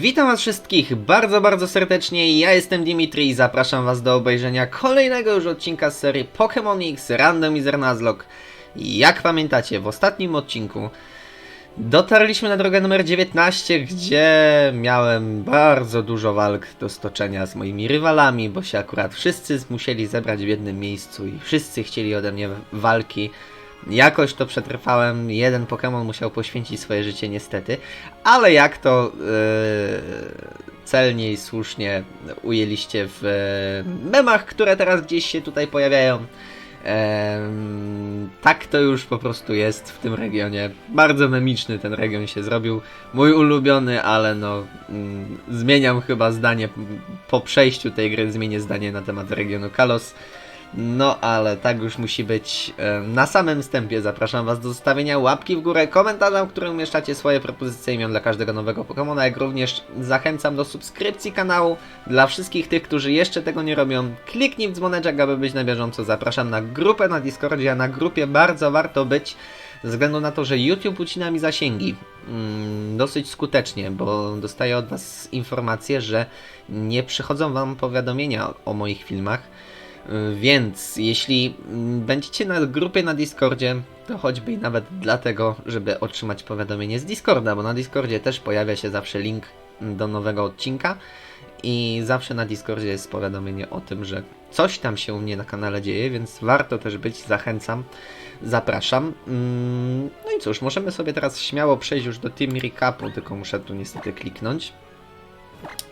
Witam was wszystkich bardzo, bardzo serdecznie. Ja jestem Dimitri i zapraszam was do obejrzenia kolejnego już odcinka z serii Pokémon X Randomizer Nuzlocke. Jak pamiętacie, w ostatnim odcinku dotarliśmy na drogę numer 19, gdzie miałem bardzo dużo walk do stoczenia z moimi rywalami, bo się akurat wszyscy musieli zebrać w jednym miejscu i wszyscy chcieli ode mnie walki. Jakoś to przetrwałem, jeden Pokémon musiał poświęcić swoje życie niestety, ale jak to yy, celnie i słusznie ujęliście w yy, memach, które teraz gdzieś się tutaj pojawiają, em, tak to już po prostu jest w tym regionie. Bardzo memiczny ten region się zrobił. Mój ulubiony, ale no mm, zmieniam chyba zdanie po przejściu tej gry, zmienię zdanie na temat regionu Kalos. No ale tak już musi być. Na samym wstępie zapraszam Was do zostawienia łapki w górę, komentarza, w którym umieszczacie swoje propozycje imion dla każdego nowego Pokémona, jak również zachęcam do subskrypcji kanału dla wszystkich tych, którzy jeszcze tego nie robią. Kliknij w dzwoneczek, aby być na bieżąco. Zapraszam na grupę na Discordzie, a na grupie bardzo warto być ze względu na to, że YouTube ucina mi zasięgi mm, dosyć skutecznie, bo dostaję od Was informacje, że nie przychodzą Wam powiadomienia o moich filmach. Y, Więc jeśli mm, będziecie na grupie na Discordzie, to choćby i nawet dlatego, żeby otrzymać powiadomienie z Discorda, bo na Discordzie też pojawia się zawsze link do nowego odcinka i zawsze na Discordzie jest powiadomienie o tym, że coś tam się u mnie na kanale dzieje, więc warto też być, zachęcam, zapraszam. Mm, No i cóż, możemy sobie teraz śmiało przejść już do Team Recapu, tylko muszę tu niestety kliknąć.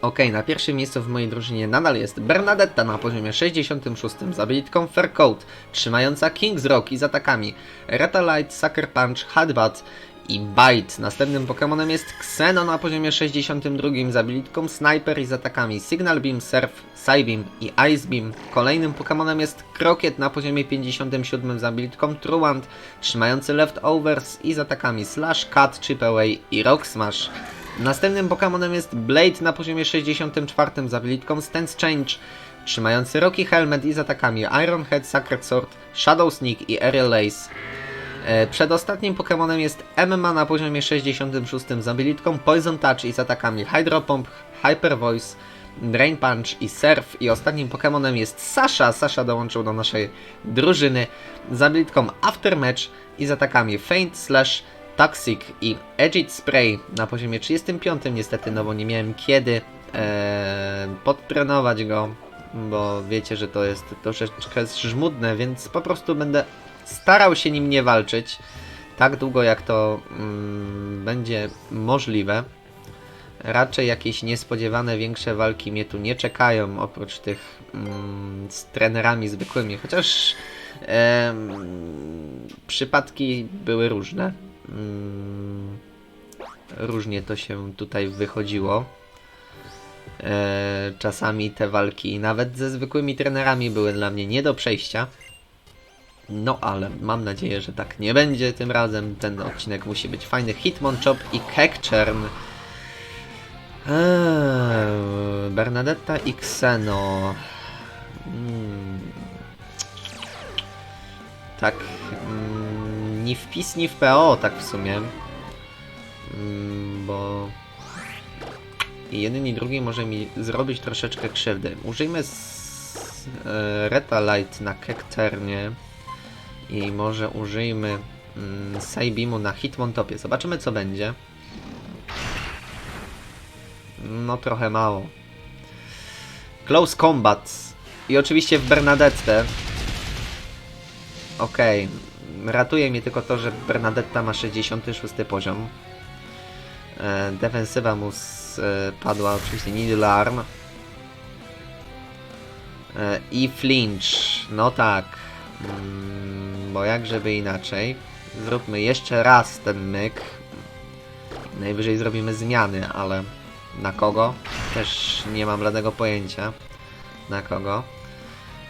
Ok, na pierwszym miejscu w mojej drużynie nadal jest Bernadetta na poziomie 66 z abilitką Fair Coat, trzymająca King's Rock i z atakami Retalight, Sucker Punch, Headbutt i Bite. Następnym Pokémonem jest Xeno na poziomie 62 z abilitką Sniper i z atakami Signal Beam, Surf, Psybeam i Ice Beam. Kolejnym Pokémonem jest Crocket na poziomie 57 z abilitką Truant, trzymający Leftovers i z atakami Slash, Cut, Chip Away i Rock Smash. Następnym Pokémonem jest Blade na poziomie 64 z abilitką Stance Change, trzymający Rocky Helmet i z atakami Iron Head, Sacred Sword, Shadow Sneak i Aerial Lace. E, Przedostatnim Pokémonem jest Emma na poziomie 66 z abilitką Poison Touch i z atakami Hydro Pump, Hyper Voice, Drain Punch i Surf. I ostatnim Pokémonem jest Sasha. Sasha dołączył do naszej drużyny z abilitką Aftermatch i z atakami Faint Slash, Toxic i Edged Spray na poziomie 35 niestety, no bo nie miałem kiedy e, podtrenować go, bo wiecie, że to jest troszeczkę żmudne, więc po prostu będę starał się nim nie walczyć tak długo jak to mm, będzie możliwe. Raczej jakieś niespodziewane większe walki mnie tu nie czekają, oprócz tych mm, z trenerami zwykłymi, chociaż em, przypadki były różne. Mm, różnie to się tutaj wychodziło. E, czasami te walki, nawet ze zwykłymi trenerami, były dla mnie nie do przejścia. No ale mam nadzieję, że tak nie będzie tym razem. Ten odcinek musi być fajny. Hitmonchop i Kekchern. Eee, Bernadetta i Xeno. Mm. Tak. Ni w PiS, ni w PO, tak w sumie. Mm, bo i jeden i drugi może mi zrobić troszeczkę krzywdy. Użyjmy z, e, Retalight na Kekternie i może użyjmy mm, na Hitmontopie. Zobaczymy co będzie. No trochę mało. Close Combat i oczywiście w Bernadette. Okej. Ratuje mnie tylko to, że Bernadetta ma 66 poziom. E, defensywa mu spadła, oczywiście Needle Arm. E, I Flinch. No tak. Mm, bo jak żeby inaczej. Zróbmy jeszcze raz ten myk. Najwyżej zrobimy zmiany, ale na kogo? Też nie mam żadnego pojęcia. Na kogo?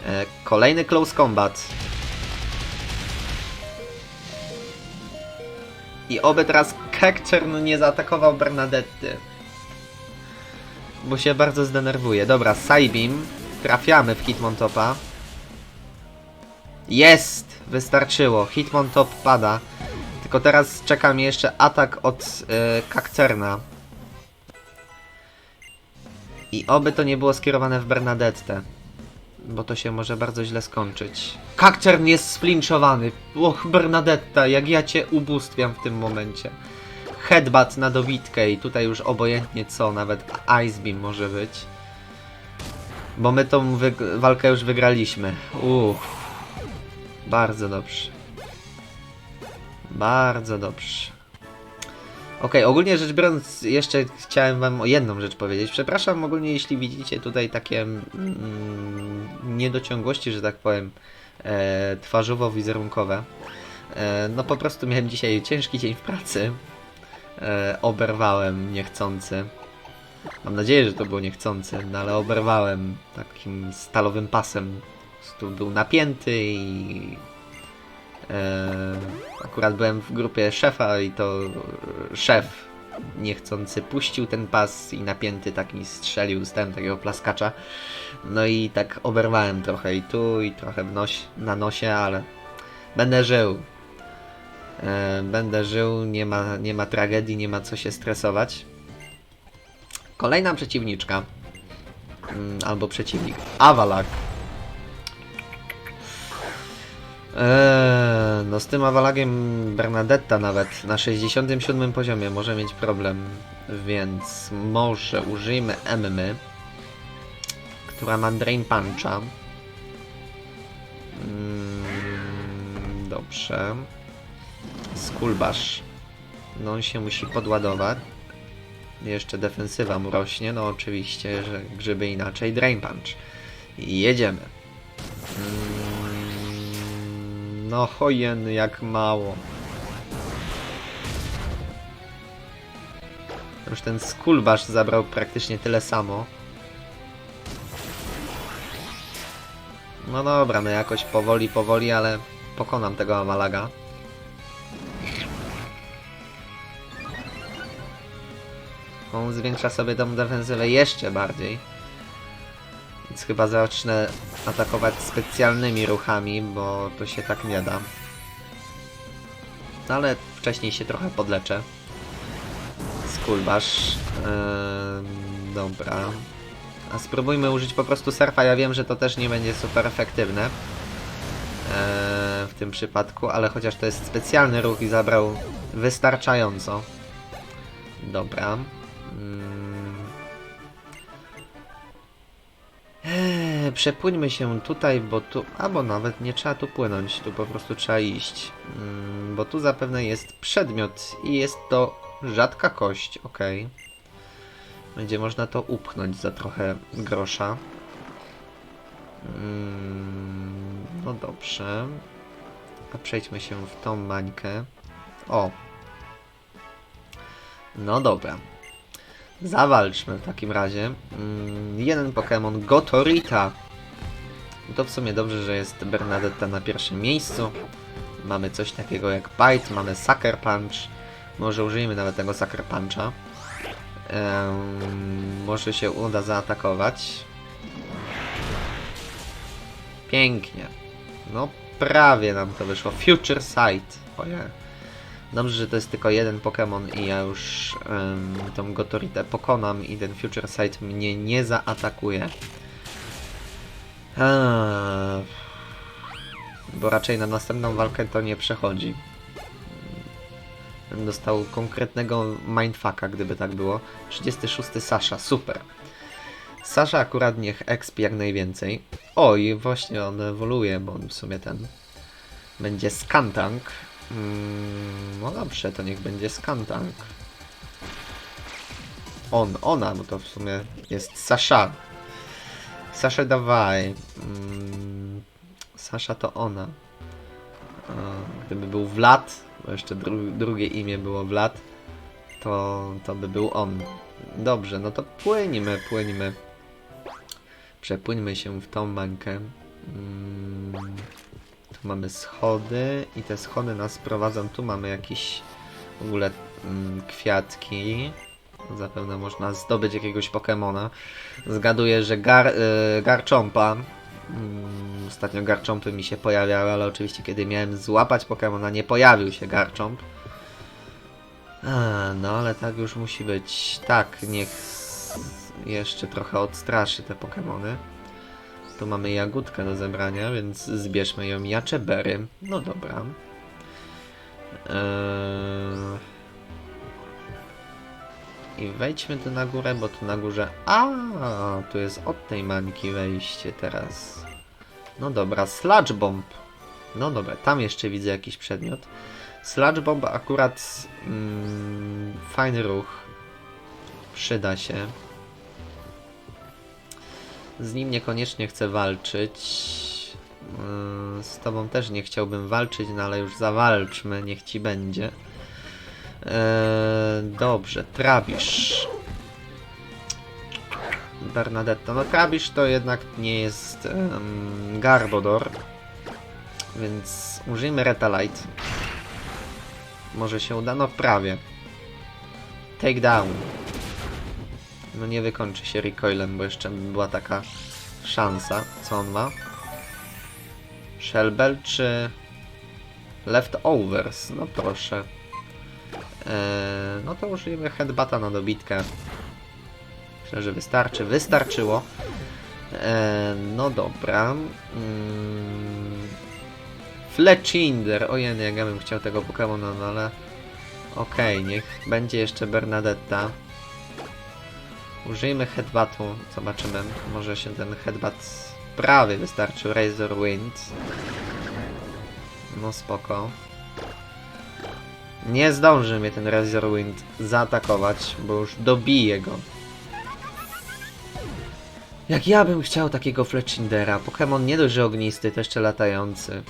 E, kolejny Close Combat. I oby teraz Kekczern nie zaatakował Bernadetty. Bo się bardzo zdenerwuje. Dobra, Psybeam. Trafiamy w Hitmontopa. Jest! Wystarczyło. Hitmontop pada. Tylko teraz czeka mnie jeszcze atak od yy, Kakcerna. I oby to nie było skierowane w Bernadettę. Bo to się może bardzo źle skończyć. Kakczern jest sflinczowany. Och, Bernadetta, jak ja cię ubóstwiam w tym momencie. Headbutt na dobitkę i tutaj już obojętnie co, nawet Ice Beam może być. Bo my tą walkę już wygraliśmy. Uff. Bardzo dobrze. Bardzo dobrze. Okej, ogólnie rzecz biorąc, jeszcze chciałem wam o jedną rzecz powiedzieć. Przepraszam ogólnie, jeśli widzicie tutaj takie mm, niedociągłości, że tak powiem, e, twarzowo-wizerunkowe. E, no po prostu miałem dzisiaj ciężki dzień w pracy. E, oberwałem niechcący. Mam nadzieję, że to było niechcący, no ale oberwałem takim stalowym pasem. Po był napięty i akurat byłem w grupie szefa i to szef niechcący puścił ten pas i napięty tak mi strzelił, dostałem takiego plaskacza. No i tak oberwałem trochę i tu i trochę noś, na nosie, ale będę żył. E, będę żył, nie ma, nie ma tragedii, nie ma co się stresować. Kolejna przeciwniczka. Mm, albo przeciwnik. Avalak. Eee, no z tym Awalagiem Bernadetta nawet na 67 poziomie może mieć problem, więc może użyjmy Emmy, która ma Drain Puncha. Mm, dobrze. Skullbash. No on się musi podładować. Jeszcze defensywa mu rośnie, no oczywiście, że grzyby inaczej. Drain Punch. Jedziemy. Mm, no hojen jak mało. Już ten Skullbash zabrał praktycznie tyle samo. No dobra, no jakoś powoli, powoli, ale pokonam tego Amalaga. On zwiększa sobie tą defensywę jeszcze bardziej. Więc chyba zacznę atakować specjalnymi ruchami, bo to się tak nie da. No ale wcześniej się trochę podleczę. Skullbash. Eee, dobra. A spróbujmy użyć po prostu surfa. Ja wiem, że to też nie będzie super efektywne. Eee, w tym przypadku, ale chociaż to jest specjalny ruch i zabrał wystarczająco. Dobra. Mm. Eee, przepłyńmy się tutaj, bo tu. Albo nawet nie trzeba tu płynąć, tu po prostu trzeba iść. Mm, bo tu zapewne jest przedmiot i jest to rzadka kość, ok. Będzie można to upchnąć za trochę grosza. Mm, no dobrze. A przejdźmy się w tą mańkę. O, no dobra. Zawalczmy w takim razie. Mm, jeden Pokémon Gotorita. To w sumie dobrze, że jest Bernadetta na pierwszym miejscu. Mamy coś takiego jak Bite, mamy Sucker Punch. Może użyjmy nawet tego Sucker Puncha. Em, może się uda zaatakować. Pięknie. No prawie nam to wyszło. Future Sight. Ojej. Dobrze, że to jest tylko jeden Pokémon i ja już um, tą Gotoritę pokonam i ten Future Sight mnie nie zaatakuje. Eee, bo raczej na następną walkę to nie przechodzi. Dostał konkretnego mindfucka, gdyby tak było. 36 Sasha, super. Sasha akurat niech exp jak najwięcej. O, i właśnie on ewoluuje, bo on w sumie ten będzie Skantank. Mm, no dobrze, to niech będzie Skantank. On, ona, bo to w sumie jest Sasha. Sasha dawaj. Mm, Sasha to ona. Gdyby był Vlad, bo jeszcze dru drugie imię było Vlad, to, to by był on. Dobrze, no to płyńmy, płyńmy. Przepłyńmy się w tą bańkę. Mm, mamy schody i te schody nas prowadzą. Tu mamy jakieś w ogóle mm, kwiatki. Zapewne można zdobyć jakiegoś Pokemona. Zgaduję, że gar, y, Garchompa. Mm, ostatnio Garchompy mi się pojawiały, ale oczywiście kiedy miałem złapać Pokemona nie pojawił się Garchomp. A, no ale tak już musi być. Tak, niech jeszcze trochę odstraszy te Pokémony. Tu mamy jagódkę do zebrania, więc zbierzmy ją. Jaczebery. No dobra. Eee... I wejdźmy tu na górę, bo tu na górze... A, tu jest od tej mańki wejście teraz. No dobra, Sludge Bomb. No dobra, tam jeszcze widzę jakiś przedmiot. Sludge Bomb akurat mm, fajny ruch. Przyda się. Z nim niekoniecznie chcę walczyć. Yy, Z tobą też nie chciałbym walczyć, no ale już zawalczmy, niech ci będzie. Eee, dobrze, Trabisz. Bernadetta. No Trabisz to jednak nie jest em, Garbodor. Więc użyjmy Retalite. Może się uda? No prawie. Takedown. No nie wykończy się recoilem, bo jeszcze była taka szansa. Co on ma? Shellbell czy Leftovers? No proszę. Eee, no to użyjemy headbata na dobitkę. Myślę, że wystarczy. Wystarczyło. Eee, no dobra. Mm. Fletchinder. Ojej, jak ja bym chciał tego Pokemona, no ale... Okej, niech będzie jeszcze Bernadetta. Użyjmy headbatu. Zobaczymy. Może się ten headbat prawie wystarczył. Razor Wind. No spoko. Nie zdąży mnie ten Razor Wind zaatakować, bo już dobiję go. Jak ja bym chciał takiego Fletchindera. Pokémon nie dość, ognisty, to jeszcze latający.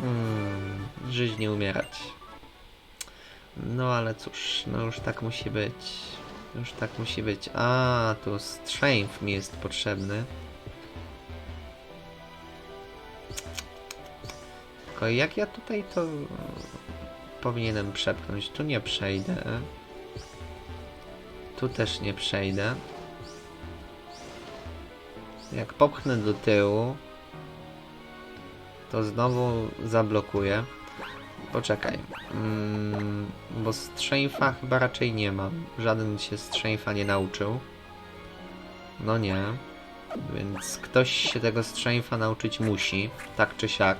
Hmm, żyć nie umierać. No ale cóż, no już tak musi być. Już tak musi być. A, tu Strength mi jest potrzebny. Tylko jak ja tutaj to powinienem przepchnąć? Tu nie przejdę. Tu też nie przejdę. Jak popchnę do tyłu, to znowu zablokuję. Poczekaj. Mm, bo strzęfa chyba raczej nie mam. Żaden się strzęfa nie nauczył. No nie. Więc ktoś się tego strzęfa nauczyć musi. Tak czy siak.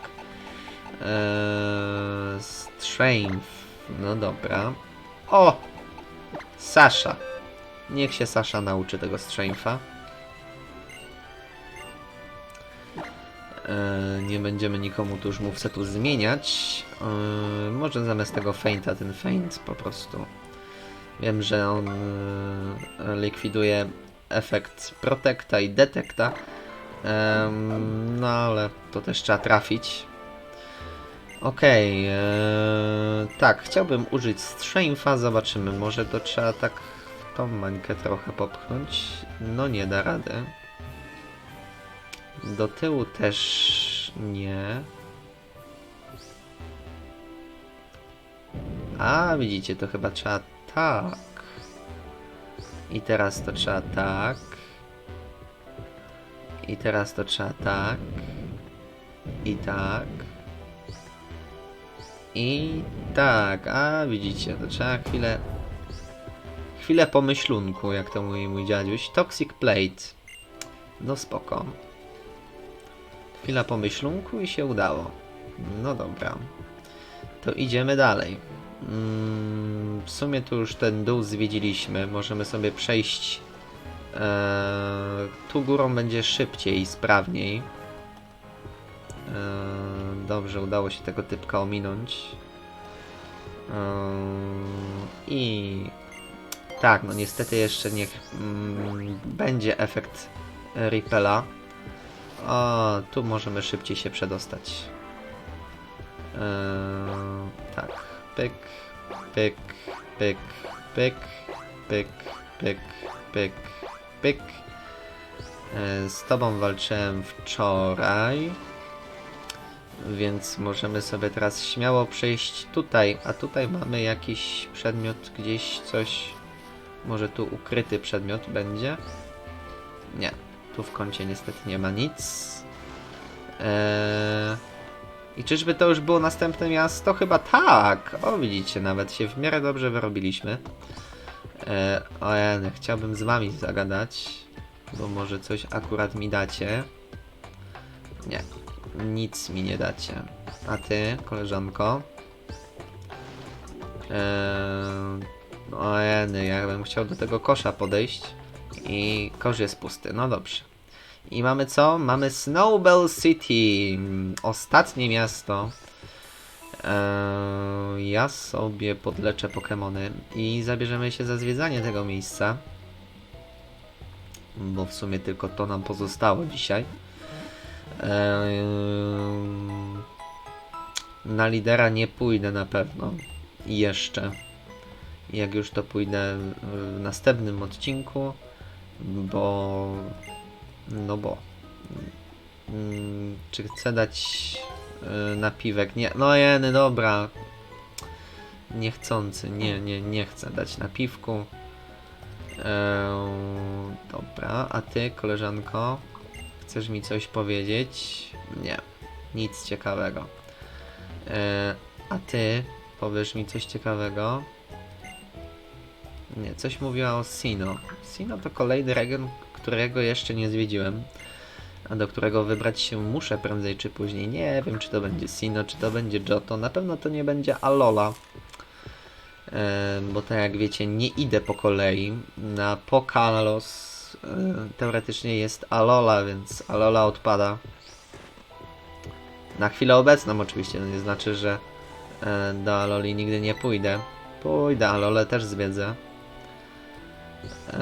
Eee, strength. No dobra. O! Sasha. Niech się Sasha nauczy tego strzęfa. Nie będziemy nikomu tu już movesetu zmieniać. Eee, może zamiast tego feinta ten feint po prostu. Wiem, że on eee, likwiduje efekt protekta i detekta. No ale to też trzeba trafić. Okej, eee, tak, chciałbym użyć strzęfa, zobaczymy, może to trzeba tak tą mańkę trochę popchnąć. No nie da rady. Do tyłu też nie. A, widzicie, to chyba trzeba tak. I teraz to trzeba tak. I teraz to trzeba tak. I tak. I tak, a widzicie, to trzeba chwilę. Chwilę pomyślunku, jak to mówi mój dziaduś. Toxic Plate. No spoko. Chwila pomyślunku i się udało. No dobra. To idziemy dalej. Mm, w sumie tu już ten dół zwiedziliśmy. Możemy sobie przejść. Eee, tu górą będzie szybciej i sprawniej. Eee, dobrze, udało się tego typka ominąć. Eee, I tak, no niestety jeszcze niech mm, będzie efekt Ripela. O, tu możemy szybciej się przedostać. Eee, tak. Pyk, pyk, pyk, pyk, pyk, pyk, pyk, pyk. Eee, z tobą walczyłem wczoraj. Więc możemy sobie teraz śmiało przejść tutaj. A tutaj mamy jakiś przedmiot, gdzieś coś. Może tu ukryty przedmiot będzie? Nie, tu w kącie niestety nie ma nic. Eee... I czyżby to już było następne miasto? Chyba tak. O, widzicie, nawet się w miarę dobrze wyrobiliśmy. E, o jeny, chciałbym z wami zagadać, bo może coś akurat mi dacie. Nie, nic mi nie dacie. A ty, koleżanko? Eee, o ja bym chciał do tego kosza podejść i kosz jest pusty, no dobrze. I mamy co? Mamy Snowbell City, ostatnie miasto. Eee, ja sobie podleczę Pokémony i zabierzemy się za zwiedzanie tego miejsca. Bo w sumie tylko to nam pozostało dzisiaj. Eee, na lidera nie pójdę na pewno. Jeszcze. Jak już to pójdę w następnym odcinku, bo. No bo. Mm, Czy chcę dać y, napiwek? Nie. No jeny, dobra. Niechcący. Nie, nie, nie chcę dać napiwku. Eee, dobra, a ty, koleżanko, chcesz mi coś powiedzieć? Nie, nic ciekawego. Eee, a ty, powiesz mi coś ciekawego? Nie, coś mówiła o Sino. Sino to kolejny region, którego jeszcze nie zwiedziłem, a do którego wybrać się muszę prędzej czy później. Nie wiem, czy to będzie Sino, czy to będzie Johto. Na pewno to nie będzie Alola. Bo tak jak wiecie, nie idę po kolei. Na Pokalos teoretycznie jest Alola, więc Alola odpada. Na chwilę obecną oczywiście, to nie znaczy, że e, do Aloli nigdy nie pójdę. Pójdę, Alolę też zwiedzę. E,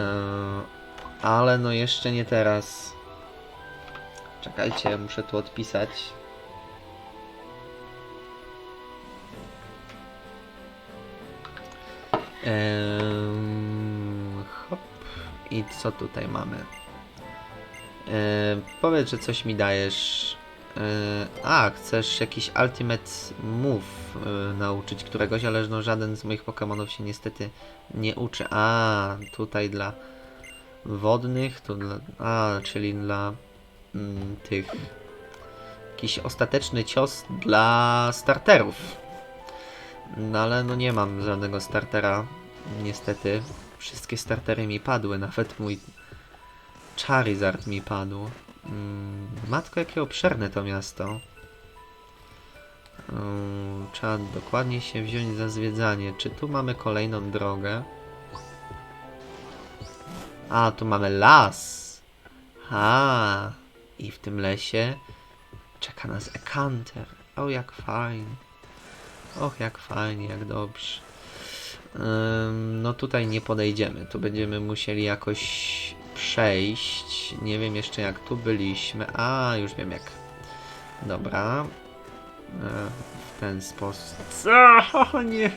ale no jeszcze nie teraz. Czekajcie, muszę tu odpisać. Ehm, hop. I co tutaj mamy? Ehm, powiedz, że coś mi dajesz. Ehm, a, chcesz jakiś ultimate move e, nauczyć któregoś, ale no żaden z moich Pokémonów się niestety nie uczy. A, tutaj dla wodnych, to dla... A, czyli dla mm, tych... Jakiś ostateczny cios dla starterów. No ale no nie mam żadnego startera, niestety. Wszystkie startery mi padły, nawet mój Charizard mi padł. Mm, matko, jakie obszerne to miasto. Mm, trzeba dokładnie się wziąć za zwiedzanie. Czy tu mamy kolejną drogę? A, tu mamy las. A, i w tym lesie czeka nas Ekanter. O, jak fajnie. Och, jak fajnie, jak dobrze. No tutaj nie podejdziemy. Tu będziemy musieli jakoś przejść. Nie wiem jeszcze jak tu byliśmy. A, już wiem jak. Dobra. E, w ten sposób. Co? Nie.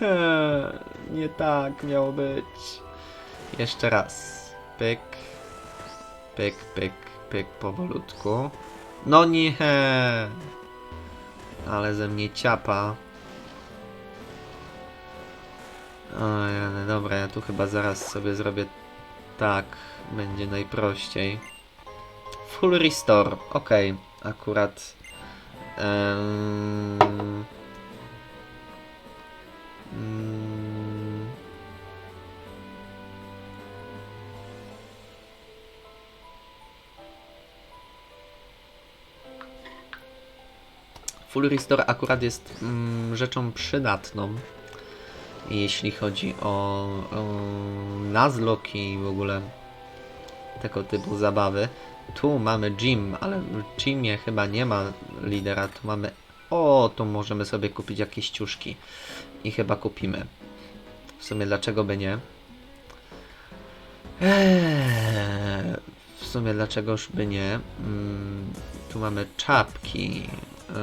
Nie tak miało być. Jeszcze raz. Pyk. Pyk, pyk, pyk powolutku. No nie. Ale ze mnie ciapa. O, dobra, ja tu chyba zaraz sobie zrobię tak. Będzie najprościej. Full restore. Ok, akurat. Mm, Full restore akurat jest mm, rzeczą przydatną jeśli chodzi o, o Nuzlocke i w ogóle tego typu zabawy. Tu mamy gym, ale w gymie chyba nie ma lidera. Tu mamy... O, tu możemy sobie kupić jakieś ciuszki. I chyba kupimy. W sumie dlaczego by nie? Eee, w sumie dlaczegoż by nie? Mm, tu mamy czapki. Eee,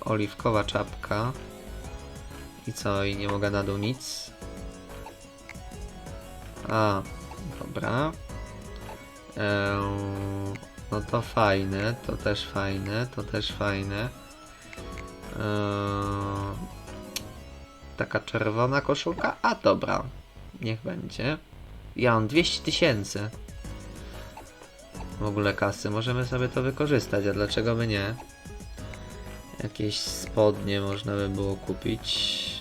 oliwkowa czapka. I co? I nie mogę na dół nic? A, dobra. Eee, no to fajne, to też fajne, to też fajne. Eee, taka czerwona koszulka? A dobra, niech będzie. Ja mam 200 tysięcy. W ogóle kasy, możemy sobie to wykorzystać, a dlaczego by nie? Jakieś spodnie można by było kupić.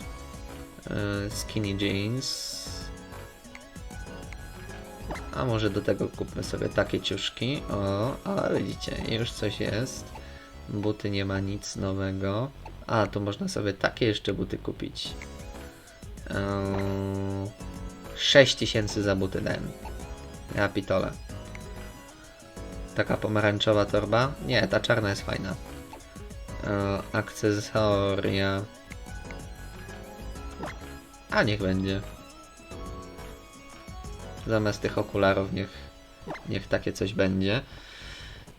E, Skinny jeans. A może do tego kupmy sobie takie ciuszki. O, a widzicie, już coś jest. Buty nie ma nic nowego. A, tu można sobie takie jeszcze buty kupić. Eee, 6000 za buty dałem. Ja pitole. Taka pomarańczowa torba? Nie, ta czarna jest fajna. Eee, akcesoria. A niech będzie. Zamiast tych okularów niech, niech takie coś będzie.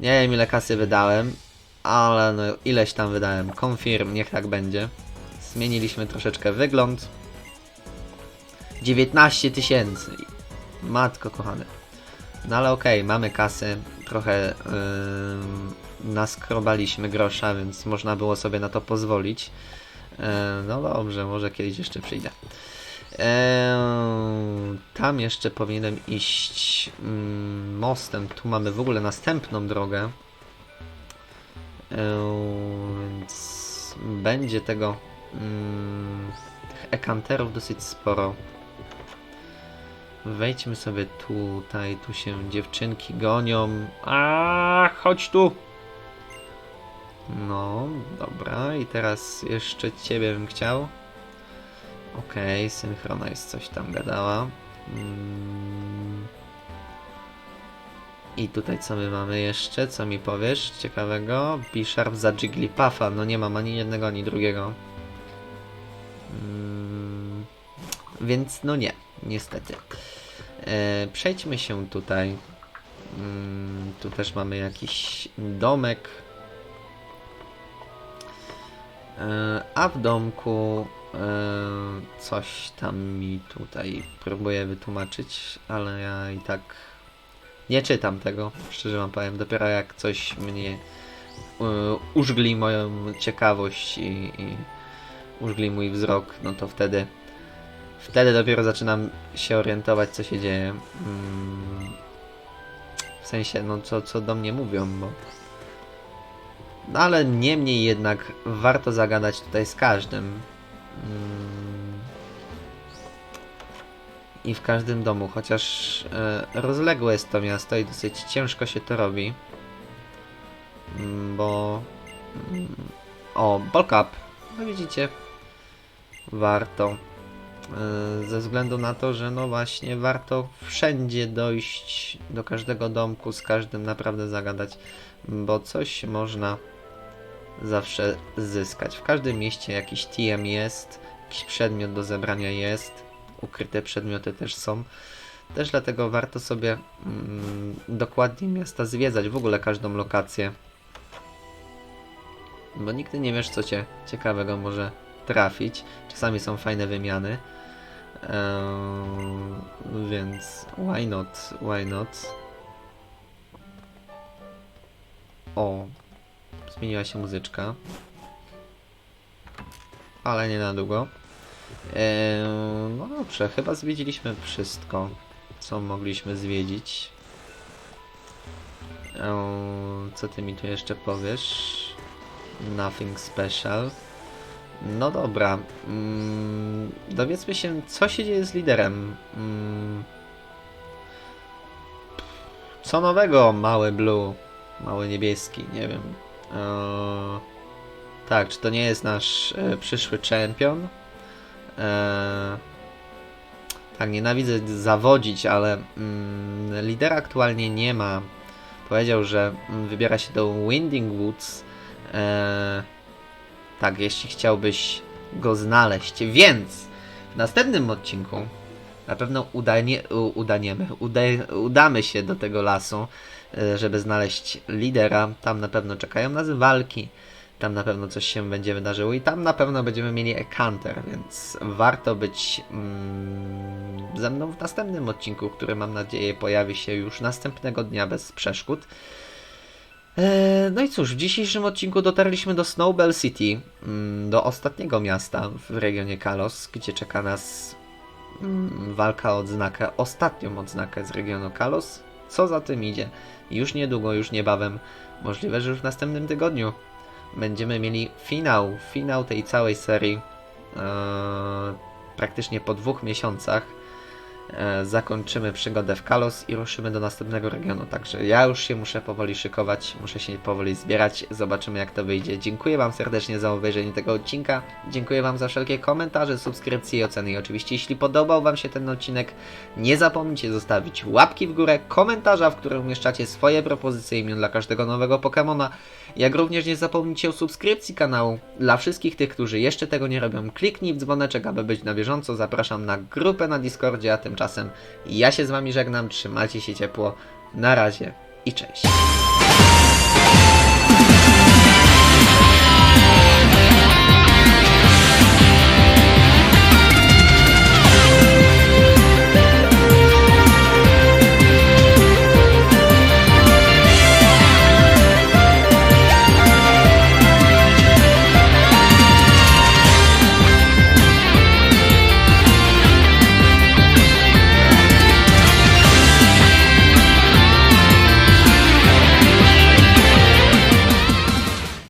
Nie wiem ile kasy wydałem, ale no ileś tam wydałem. Confirm, niech tak będzie. Zmieniliśmy troszeczkę wygląd. 19 tysięcy. Matko kochany. No ale okej, mamy kasy. Trochę yy, naskrobaliśmy grosza, więc można było sobie na to pozwolić. Yy, no dobrze, może kiedyś jeszcze przyjdę. Eee, tam jeszcze powinienem iść mm, mostem. Tu mamy w ogóle następną drogę. Eee, więc będzie tego mm, tych ekanterów dosyć sporo. Wejdźmy sobie tutaj, tu się dziewczynki gonią. A, chodź tu! No, dobra, i teraz jeszcze ciebie bym chciał. Okej, synchrona jest coś tam gadała. Mm. I tutaj co my mamy jeszcze? Co mi powiesz ciekawego? B-Sharp za Jigglypuffa. No nie mam ani jednego, ani drugiego. Mm. Więc no nie, niestety. E, przejdźmy się tutaj. Mm, tu też mamy jakiś domek. E, a w domku coś tam mi tutaj próbuje wytłumaczyć, ale ja i tak nie czytam tego, szczerze wam powiem. Dopiero jak coś mnie e, użgli moją ciekawość i, i użgli mój wzrok, no to wtedy wtedy dopiero zaczynam się orientować, co się dzieje. Mm, w sensie, no co, co do mnie mówią, bo no ale niemniej jednak warto zagadać tutaj z każdym. Mm. I w każdym domu, chociaż e, rozległe jest to miasto i dosyć ciężko się to robi. Mm, Bo... mm, O, bulk up. No widzicie. Warto. E, Ze względu na to, że no właśnie warto wszędzie dojść do każdego domku, z każdym naprawdę zagadać, bo coś można zawsze zyskać. W każdym mieście jakiś TM jest, jakiś przedmiot do zebrania jest, ukryte przedmioty też są. Też dlatego warto sobie mm, dokładnie miasta zwiedzać, w ogóle każdą lokację. Bo nigdy nie wiesz, co cię ciekawego może trafić. Czasami są fajne wymiany. Eee, więc why not? Why not? O, zmieniła się muzyczka. Ale nie na długo. Eee, no dobrze, chyba zwiedziliśmy wszystko, co mogliśmy zwiedzić. Eee, co ty mi tu jeszcze powiesz? Nothing special. No dobra. Mm, dowiedzmy się, co się dzieje z liderem. Mm. Co nowego, mały blue? Mały niebieski, nie wiem. Eee, tak, czy to nie jest nasz e, przyszły czempion? Eee, tak, nienawidzę zawodzić, ale mm, lidera aktualnie nie ma. Powiedział, że mm, wybiera się do Winding Woods. Tak, jeśli chciałbyś go znaleźć. Więc w następnym odcinku na pewno udanie, udaniemy, uda, udamy się do tego lasu, e, żeby znaleźć lidera. Tam na pewno czekają nas walki. Tam na pewno coś się będzie wydarzyło i tam na pewno będziemy mieli Ekanter, więc warto być mm, ze mną w następnym odcinku, który mam nadzieję pojawi się już następnego dnia bez przeszkód. Eee, No i cóż, w dzisiejszym odcinku dotarliśmy do Snowbell City, mm, do ostatniego miasta w regionie Kalos, gdzie czeka nas mm, walka o odznakę, ostatnią odznakę z regionu Kalos. Co za tym idzie? Już niedługo, już niebawem, możliwe, że już w następnym tygodniu. Będziemy mieli finał, finał tej całej serii, eee, praktycznie po dwóch miesiącach. E, zakończymy przygodę w Kalos i ruszymy do następnego regionu. Także ja już się muszę powoli szykować, muszę się powoli zbierać. Zobaczymy jak to wyjdzie. Dziękuję Wam serdecznie za obejrzenie tego odcinka. Dziękuję Wam za wszelkie komentarze, subskrypcje i oceny. I oczywiście jeśli podobał Wam się ten odcinek, nie zapomnijcie zostawić łapki w górę, komentarza, w którym umieszczacie swoje propozycje imion dla każdego nowego Pokemona. Jak również nie zapomnijcie o subskrypcji kanału. Dla wszystkich tych, którzy jeszcze tego nie robią, kliknij w dzwoneczek, aby być na bieżąco. Zapraszam na grupę na Discordzie, a tymczasem ja się z Wami żegnam. Trzymajcie się ciepło. Na razie i cześć.